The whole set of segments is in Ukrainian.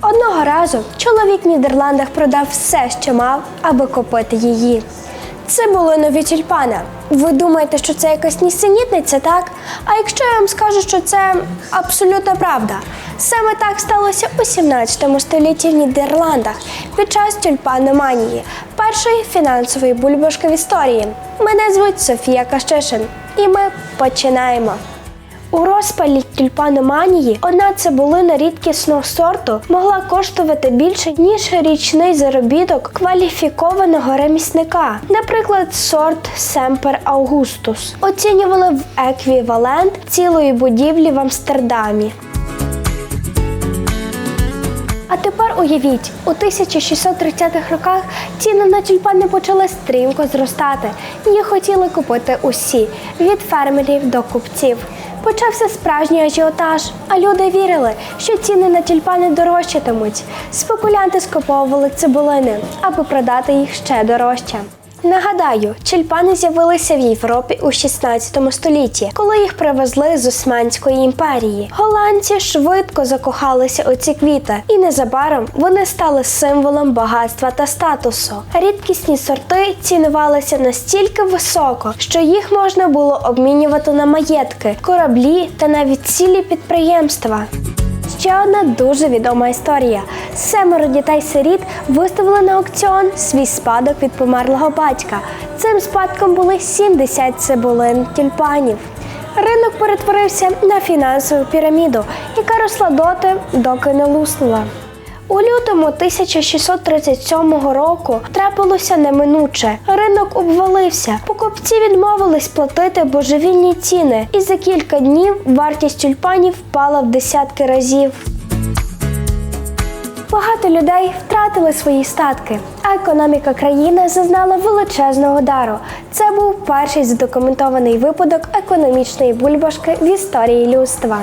Одного разу чоловік в Нідерландах продав все, що мав, аби купити її. Це були нові тюльпани. Ви думаєте, що це якась нісенітниця, так? А якщо я вам скажу, що це абсолютна правда? Саме так сталося у 17 столітті в Нідерландах під час тюльпаноманії, першої фінансової бульбашки в історії. Мене звуть Софія Кащишин, і ми починаємо. У розпалі тюльпаноманії одна цибулина рідкісного сорту могла коштувати більше, ніж річний заробіток кваліфікованого ремісника. Наприклад, сорт Семпер Аугустус оцінювали в еквівалент цілої будівлі в Амстердамі. А тепер уявіть, у 1630-х роках ціни на тюльпани почали стрімко зростати. Їх хотіли купити усі від фермерів до купців. Почався справжній ажіотаж, а люди вірили, що ціни на тюльпани дорожчатимуть. Спекулянти скуповували цибулини, аби продати їх ще дорожче. Нагадаю, тюльпани з'явилися в Європі у 16 столітті, коли їх привезли з Османської імперії. Голландці швидко закохалися у ці квіти, і незабаром вони стали символом багатства та статусу. Рідкісні сорти цінувалися настільки високо, що їх можна було обмінювати на маєтки, кораблі та навіть цілі підприємства. Ще одна дуже відома історія. Семеро дітей-сиріт виставили на аукціон свій спадок від померлого батька. Цим спадком були 70 цибулин тюльпанів. Ринок перетворився на фінансову піраміду, яка росла доти, доки не луснула. У лютому 1637 року трапилося неминуче. Ринок обвалився. Покупці відмовились платити божевільні ціни, і за кілька днів вартість тюльпанів впала в десятки разів. Багато людей втратили свої статки, а економіка країни зазнала величезного удару. Це був перший задокументований випадок економічної бульбашки в історії людства.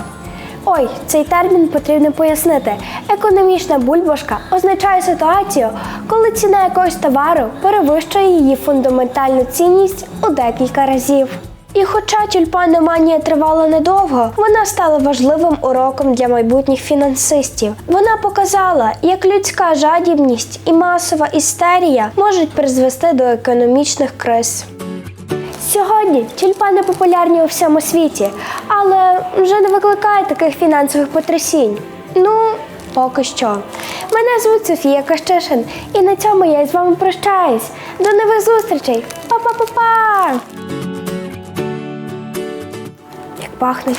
Ой, цей термін потрібно пояснити. Економічна бульбашка означає ситуацію, коли ціна якогось товару перевищує її фундаментальну цінність у декілька разів. І хоча тюльпаноманія тривала недовго, вона стала важливим уроком для майбутніх фінансистів. Вона показала, як людська жадібність і масова істерія можуть призвести до економічних криз. Сьогодні тюльпани популярні у всьому світі, але вже не викликає таких фінансових потрясінь. Ну, поки що. Мене звуть Софія Кащишин, і на цьому я з вами прощаюсь. До нових зустрічей! Па-па-па-па! Як пахнуть.